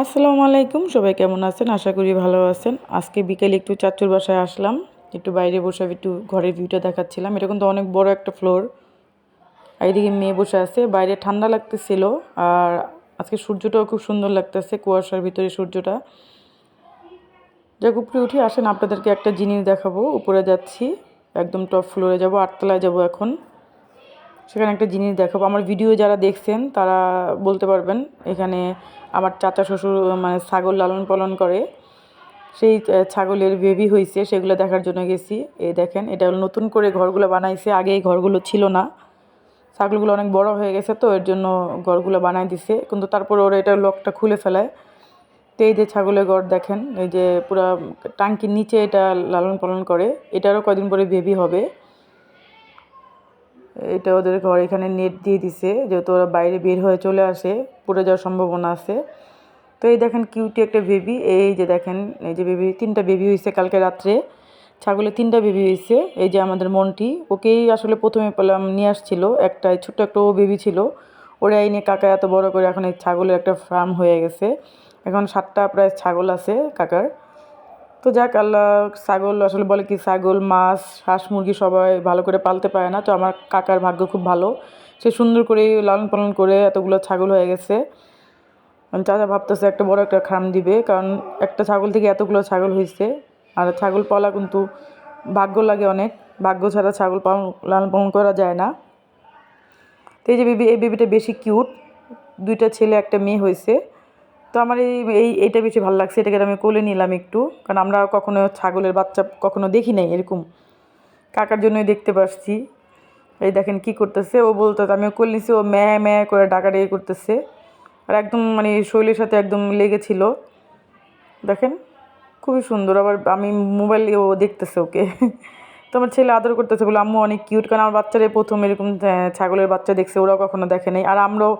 আসসালামু আলাইকুম, সবাই কেমন আছেন? আশা করি ভালো আছেন। আজকে বিকেলে একটু চাচুর বাসায় আসলাম। একটু বাইরে বসে একটু ঘরের ভিউটা দেখাচ্ছিলাম। এটা কিন্তু অনেক বড় একটা ফ্লোর এদিকে মেয়ে বসে আছে। বাইরে ঠান্ডা লাগতেছিল। আর আজকে সূর্যটাও খুব সুন্দর লাগতেছে, কুয়াশার ভিতরে সূর্যটা। যাক, উপরে উঠে আসেন। আপনাদেরকে একটা জিনিস দেখাবো। উপরে যাচ্ছি। একদম টপ ফ্লোরে যাব, আটতলায় যাব এখন। সেখানে একটা জিনিস দেখো আমার ভিডিও যারা দেখছেন, তারা বলতে পারবেন, এখানে আমার চাচা শ্বশুর মানে ছাগল লালন পালন করে। সেই ছাগলের বেবি হয়েছে সেগুলো দেখার জন্য গেছি। এই দেখেন, এটা নতুন করে ঘরগুলো বানাইছে। আগে এই ঘরগুলো ছিল না। ছাগলগুলো অনেক বড় হয়ে গেছে তো, এর জন্য ঘরগুলো বানাই দিছে। কিন্তু তারপর ওরা এটা লকটা খুলে ফেলায় তো এই যে ছাগলের ঘর দেখেন, এই যে পুরা টাঙ্কির নিচে এটা লালন পালন করে। এটারও কদিন পরে বেবি হবে। এটা ওদের ঘর এখানে নেট দিয়ে দিছে, যেহেতু ওরা বাইরে বের হয়ে চলে আসে, পড়ে যাওয়ার সম্ভাবনা আছে। তো এই দেখেন কিউটি একটা বেবি এই যে দেখেন, এই যে বেবি তিনটা বেবি হয়েছে কালকে রাত্রে। ছাগলের তিনটা বেবি হয়েছে এই যে আমাদের মনটি, ওকেই আসলে প্রথমে পেলাম, নিয়ে আসছিল একটা ছোট্ট একটা ও বেবি ছিল। ওরা এই নিয়ে কাকা এত বড় করে এখন এই ছাগলের একটা ফার্ম হয়ে গেছে। এখন সাতটা প্রায় ছাগল আছে কাকার। তো যাক, আল্লাহ ছাগল আসলে বলে কি, ছাগল, মাছ, হাঁস, মুরগি সবাই ভালো করে পালতে পারে না। তো আমার কাকার ভাগ্য খুব ভালো। সে সুন্দর করে লালন পালন করে এতগুলো ছাগল হয়ে গেছে। চাচা ভাবতেছে, একটা বড় একটা খাম দিবে। কারণ একটা ছাগল থেকে এতগুলো ছাগল হয়েছে আর ছাগল পালা কিন্তু ভাগ্য লাগে অনেক। ভাগ্য ছাড়া ছাগল পালন লালন পালন করা যায় না। তো এই যে বেবি, এই বেবিটা বেশি কিউট। দুইটা ছেলে, একটা মেয়ে হয়েছে তো আমার এই এই, এইটা বেশি ভালো লাগছে, এটাকে আমি কোলে নিলাম একটু, কারণ আমরা কখনো ছাগলের বাচ্চা কখনো দেখি নাই এরকম। কাকার জন্যই দেখতে পাচ্ছি এই দেখেন কি করতেছে, ও বলতো আমি কোলে নিছি, ও ম্যা ম্যা করে ডাকাডাকি করতেছে। আর একদম মানে শৈলের সাথে একদম লেগেছিল। দেখেন, খুবই সুন্দর, আবার আমি মোবাইলে ও দেখতেছে ওকে। তো আমার ছেলে আদর করতেছে বলে আম্মু অনেক কিউট কারণ আমার বাচ্চারা প্রথম এরকম ছাগলের বাচ্চা দেখছে ওরাও কখনো দেখে নেই। আর আমরাও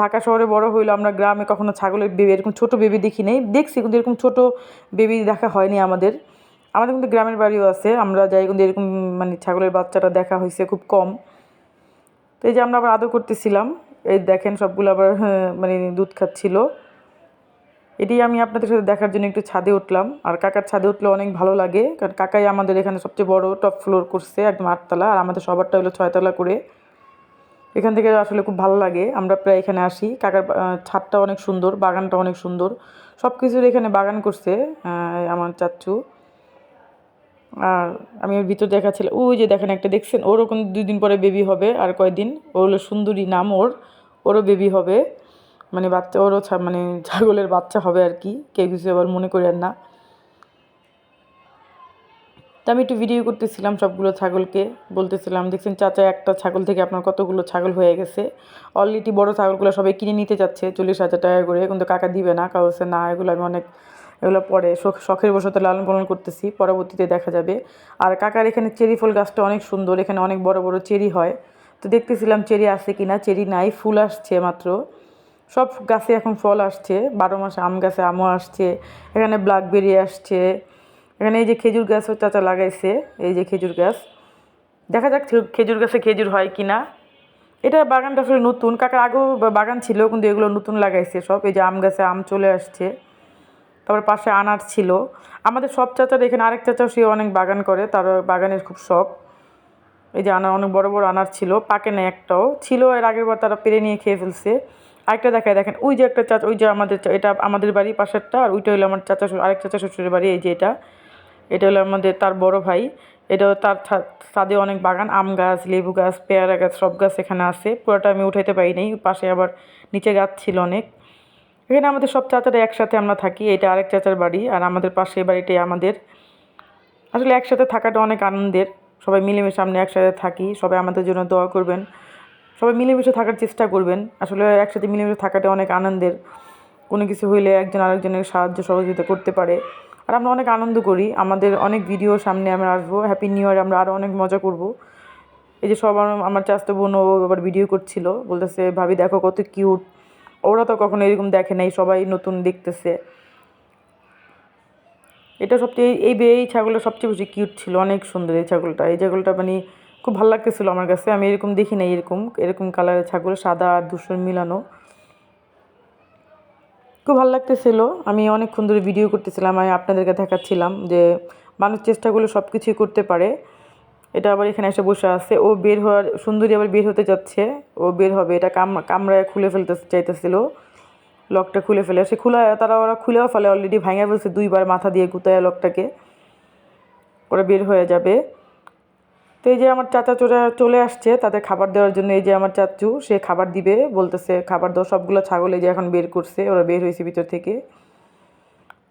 ঢাকা শহরে বড় হইল আমরা গ্রামে কখনো ছাগলের বেবি এরকম ছোটো বেবি দেখি নেই। দেখছি কিন্তু এরকম ছোটো বেবি দেখা হয়নি আমাদের। আমাদের কিন্তু গ্রামের বাড়িও আছে আমরা যাই কিন্তু এরকম মানে ছাগলের বাচ্চাটা দেখা হয়েছে খুব কম। তো এই যে আমরা আবার আদর করতেছিলাম এই দেখেন সবগুলো আবার হ্যাঁ, মানে দুধ খাচ্ছিল। এটি আমি আপনাদের সাথে দেখার জন্য একটু ছাদে উঠলাম। আর কাকার ছাদে উঠলে অনেক ভালো লাগে। কারণ কাকাই আমাদের এখানে সবচেয়ে বড় টপ ফ্লোর করছে, একদম আটতলা। আর আমাদের সবারটা হলো ছয়তলা করে। এখান থেকে আসলে খুব ভালো লাগে। আমরা প্রায় এখানে আসি। কাকার ছাদটা অনেক সুন্দর, বাগানটা অনেক সুন্দর। সব কিছুর এখানে বাগান করছে আমার চাচ্চু আর আমি ওর ভিতর দেখাচ্ছিলাম। ওই যে দেখেন একটা, দেখছেন? ওরকম দুই দিন পরে বেবি হবে। আর কয়দিন? ওর হলো সুন্দরী নাম ওর। ওরও বেবি হবে। মানে বাচ্চা, ওরও মানে ছাগলের বাচ্চা হবে আর কি, কেউ কিছু আবার মনে করেন না। তা আমি একটু ভিডিও করতেছিলাম সবগুলো ছাগলকে, বলতেছিলাম, দেখছেন চাচা, একটা ছাগল থেকে আপনার কতগুলো ছাগল হয়ে গেছে? অলরেডি বড় ছাগলগুলো সবাই কিনে নিতে যাচ্ছে চল্লিশ হাজার টাকা করে, কিন্তু কাকা দিবে না কারও না, এগুলো আমি অনেক, এগুলো পরে শখের বসতে লালন পালন করতেছি, পরবর্তীতে দেখা যাবে। আর কাকার এখানে চেরি ফুল গাছটা অনেক সুন্দর, এখানে অনেক বড় বড় চেরি হয়। তো দেখতেছিলাম চেরি আসছে কিনা, চেরি নাই, ফুল আসছে মাত্র। সব গাছে এখন ফল আসছে, বারো মাসে আম গাছে আমও আসছে, এখানে ব্ল্যাকবেরি আসছে, এখানে এই যে খেজুর গাছও চাচা লাগাইছে, এই যে খেজুর গাছ। দেখা যাক খেজুর গাছে খেজুর হয় কি না এটা বাগানটা আসলে নতুন, কাকার আগেও বাগান ছিল, কিন্তু এগুলো নতুন লাগাইছে সব। এই যে আম গাছে আম চলে আসছে। তারপর পাশে আনার ছিল। আমাদের সব চাচার এখানে আরেক চাচাও সে অনেক বাগান করে তার বাগানের খুব শখ। এই যে আনার অনেক বড় বড় আনার ছিল, পাকে না একটাও। ছিল, এর আগের বার তারা পেরে নিয়ে খেয়ে ফেলছে। আরেকটা দেখায় দেখেন, ওই যে একটা চাচা, ওই যে আমাদের এটা আমাদের বাড়ি পাশেরটা, আর ওইটা হলো আমার চাচা আরেক চাচা শ্বশুরের বাড়ি, এই যে এটা। এটা হলো আমাদের তার বড় ভাই, এটাও তার ছাদে অনেক বাগান, আম গাছ, লেবু গাছ, পেয়ারা গাছ, সব গাছ এখানে আছে, পুরোটা আমি উঠাইতে পারি নাই পাশে আবার নিচে গাছ ছিল অনেক। এখানে আমাদের সব চাচারা একসাথে আমরা থাকি, এটা আরেক চাচার বাড়ি, আর আমাদের পাশে বাড়িটাই আমাদের। আসলে একসাথে থাকাটা অনেক আনন্দের, সবাই মিলেমিশে আমরা একসাথে থাকি, সবাই আমাদের জন্য দোয়া করবেন। সবাই মিলেমিশে থাকার চেষ্টা করবেন। আসলে একসাথে মিলেমিশে থাকাটা অনেক আনন্দের। কোনো কিছু হইলে একজন আরেকজনের সাহায্য সহযোগিতা করতে পারে। আর আমরা অনেক আনন্দ করি। আমাদের অনেক ভিডিও সামনে আমরা আসব। হ্যাপি নিউ ইয়ারে আমরা আরও অনেক মজা করব। এই যে সব আমার চাষতে বোনও আবার ভিডিও করছিল। বলতেছে, ভাবি দেখো কত কিউট ওরা তো কখনো এরকম দেখে নাই। সবাই নতুন দেখতেছে। এটা সবচেয়ে, এই বেয়ে এই ছাগলটা সবচেয়ে বেশি কিউট ছিল। অনেক সুন্দর এই ছাগলটা। এই ছাগলটা মানে খুব ভালো লাগতেছিলো আমার কাছে। আমি এরকম দেখি নাই এরকম এরকম কালারের ছাগল, সাদা আর ধূসর মিলানো। খুব ভালো লাগতেছিল। আমি অনেকক্ষণ ধরে ভিডিও করতেছিলাম, আমি আপনাদেরকে দেখাচ্ছিলাম যে মানুষ চেষ্টা করলে সব কিছুই করতে পারে। এটা আবার এখানে এসে বসে আছে। ও বের হওয়ার, সুন্দরী আবার বের হতে যাচ্ছে। ও বের হবে, এটা কাম কামড়ায় খুলে ফেলতে চাইতেছিল। লকটা খুলে ফেলে, সে খোলা, তারা ওরা খুলেও ফেলে অলরেডি ভাঙা ফেলছে, দুইবার মাথা দিয়ে গুতায় লকটাকে। ওরা বের হয়ে যাবে। তো এই যে আমার চাচা চোরা চলে আসছে, তাদের খাবার দেওয়ার জন্য এই যে আমার চাচু, সে খাবার দিবে, বলতেছে খাবার দাও, সবগুলো ছাগল এই যে এখন বের করছে, ওরা বের হয়েছে ভিতর থেকে।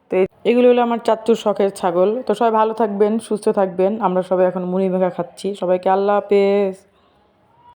তো এগুলো হলো আমার চাচুর শখের ছাগল। তো সবাই ভালো থাকবেন, সুস্থ থাকবেন, আমরা সবাই এখন মুড়ি মেঘা খাচ্ছি। সবাইকে আল্লাহ হাফেজ।